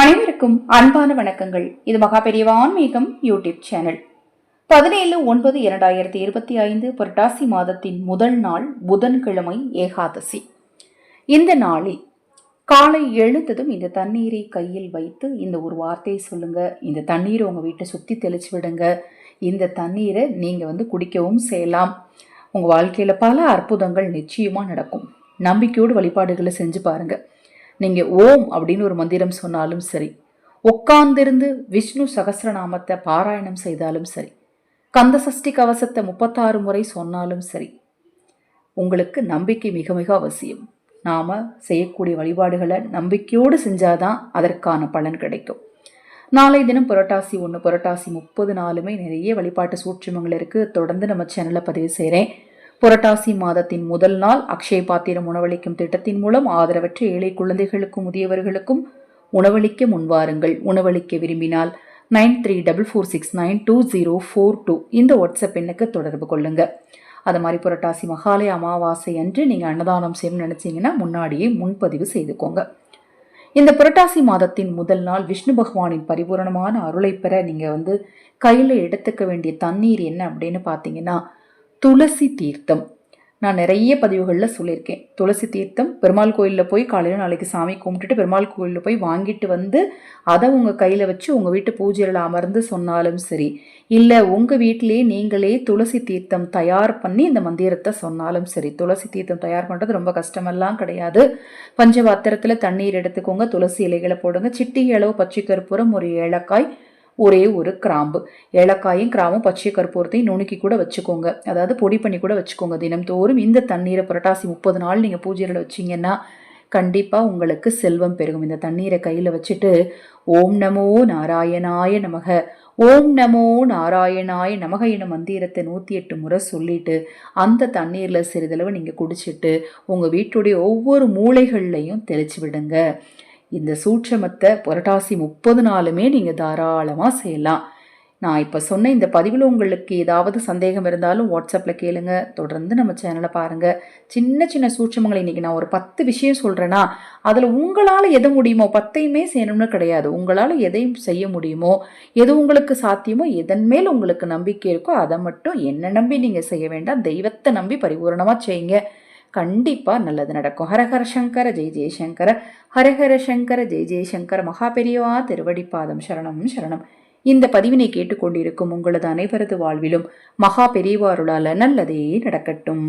அனைவருக்கும் அன்பான வணக்கங்கள். இது மகா பெரியவா ஆன்மீகம் யூடியூப் சேனல். பதினேழு ஒன்பது இரண்டாயிரத்தி இருபத்தி ஐந்து புரட்டாசி மாதத்தின் முதல் நாள் புதன்கிழமை ஏகாதசி. இந்த நாளில் காலை எழுந்ததும் இந்த தண்ணீரை கையில் வைத்து இந்த ஒரு வார்த்தையை சொல்லுங்க. இந்த தண்ணீரை உங்கள் வீட்டை சுற்றி தெளிச்சு விடுங்க. இந்த தண்ணீரை நீங்கள் வந்து குடிக்கவும் செய்யலாம். உங்கள் வாழ்க்கையில் பல அற்புதங்கள் நிச்சயமாக நடக்கும். நம்பிக்கையோடு வழிபாடுகளை செஞ்சு பாருங்கள் நீங்கள் ஓம் அப்படின்னு ஒரு மந்திரம் சொன்னாலும் சரி உட்கார்ந்திருந்து விஷ்ணு சகசிரநாமத்தை பாராயணம் செய்தாலும் சரி கந்த சஷ்டி கவசத்தை முப்பத்தாறு முறை சொன்னாலும் சரி உங்களுக்கு நம்பிக்கை மிக மிக அவசியம். நாம் செய்யக்கூடிய வழிபாடுகளை நம்பிக்கையோடு செஞ்சாதான் அதற்கான பலன் கிடைக்கும். நாளை தினம் புரட்டாசி ஒன்று புரட்டாசி முப்பது நாளுமே நிறைய வழிபாட்டு சூட்சமங்கள் இருக்குது தொடர்ந்து நம்ம சேனலை பதிவு செய்கிறேன் புரட்டாசி மாதத்தின் முதல் நாள் அக்ஷய பாத்திரம் உணவளிக்கும் திட்டத்தின் மூலம் ஆதரவற்ற ஏழை குழந்தைகளுக்கும் முதியவர்களுக்கும் உணவளிக்க முன்வாருங்கள். உணவளிக்க விரும்பினால் nine three double four six nine two zero four two இந்த வாட்ஸ்அப் எண்ணுக்கு தொடர்பு கொள்ளுங்க. அது மாதிரி புரட்டாசி மகாலய அமாவாசை அன்று நீங்கள் அன்னதானம் செய்யணும்னு நினச்சிங்கன்னா முன்னாடியே முன்பதிவு செய்துக்கோங்க. இந்த புரட்டாசி மாதத்தின் முதல் நாள் விஷ்ணு பகவானின் பரிபூரணமான அருளை பெற நீங்கள் வந்து கையில் எடுத்துக்க வேண்டிய தண்ணீர் என்ன அப்படின்னு பார்த்தீங்கன்னா துளசி தீர்த்தம். நான் நிறைய பதிவுகளில் சொல்லியிருக்கேன். துளசி தீர்த்தம் பெருமாள் கோயிலில் போய் காலையில் நாளைக்கு சாமி கும்பிட்டுட்டு பெருமாள் கோயிலில் போய் வாங்கிட்டு வந்து அதை உங்கள் கையில் வச்சு உங்கள் வீட்டு பூஜையில் அமர்ந்து சொன்னாலும் சரி இல்லை உங்கள் வீட்டிலேயே நீங்களே துளசி தீர்த்தம் தயார் பண்ணி இந்த மந்திரத்தை சொன்னாலும் சரி துளசி தீர்த்தம் தயார் பண்ணுறது ரொம்ப கஷ்டமெல்லாம் கிடையாது. பஞ்சபாத்திரத்தில் தண்ணீர் எடுத்துக்கோங்க துளசி இலைகளை போடுங்க. சிட்டி அளவு பச்சை கற்பூரம் ஒரு ஏலக்காய் ஒரே ஒரு கிராம்பு. ஏலக்காயும் கிராமும் பச்சை கற்பூரத்தையும் நுணுக்கி கூட வச்சுக்கோங்க. அதாவது பொடி பண்ணி கூட வச்சுக்கோங்க தினம்தோறும். இந்த தண்ணீரை புரட்டாசி முப்பது நாள் நீங்கள் பூஜையில் வச்சிங்கன்னா கண்டிப்பாக உங்களுக்கு செல்வம் பெருகும். இந்த தண்ணீரை கையில் வச்சுட்டு ஓம் நமோ நாராயணாய நமக. ஓம் நமோ நாராயணாய நமக என மந்திரத்தை நூற்றி எட்டு முறை சொல்லிட்டு அந்த தண்ணீரில் சிறிதளவு நீங்கள் குடிச்சிட்டு உங்கள் வீட்டுடைய ஒவ்வொரு மூளைகள்லையும் தெளிச்சு விடுங்க. இந்த சூட்சமத்தை புரட்டாசி முப்பது நாளுமே நீங்கள் தாராளமாக செய்யலாம். நான் இப்போ சொன்ன இந்த பதிவில் உங்களுக்கு ஏதாவது சந்தேகம் இருந்தாலும் வாட்ஸ்அப்பில் கேளுங்க. தொடர்ந்து நம்ம சேனலை பாருங்கள் சின்ன சின்ன சூட்சமங்களை இன்றைக்கி நான் ஒரு பத்து விஷயம் சொல்கிறேன்னா அதில் உங்களால் எது முடியுமோ பத்தையுமே செய்யணும்னு கிடையாது. உங்களால் எதையும் செய்ய முடியுமோ எது உங்களுக்கு சாத்தியமோ எதன் மேல் உங்களுக்கு நம்பிக்கை இருக்கோ அதை மட்டும் என்ன நம்பி நீங்கள் செய்ய வேண்டாம். தெய்வத்தை நம்பி பரிபூர்ணமாக செய்யுங்க. கண்டிப்பாக நல்லது நடக்கும். ஹரஹர சங்கர ஜெய் ஜெயசங்கர ஹரஹர சங்கர ஜெய் ஜெயசங்கர மகாபெரியவா திருவடிப்பாதம் சரணம் சரணம். இந்த பதிவினை கேட்டுக்கொண்டிருக்கும் உங்களது அனைவரது வாழ்விலும் மகா பெரியவாருளால நல்லதே நடக்கட்டும்.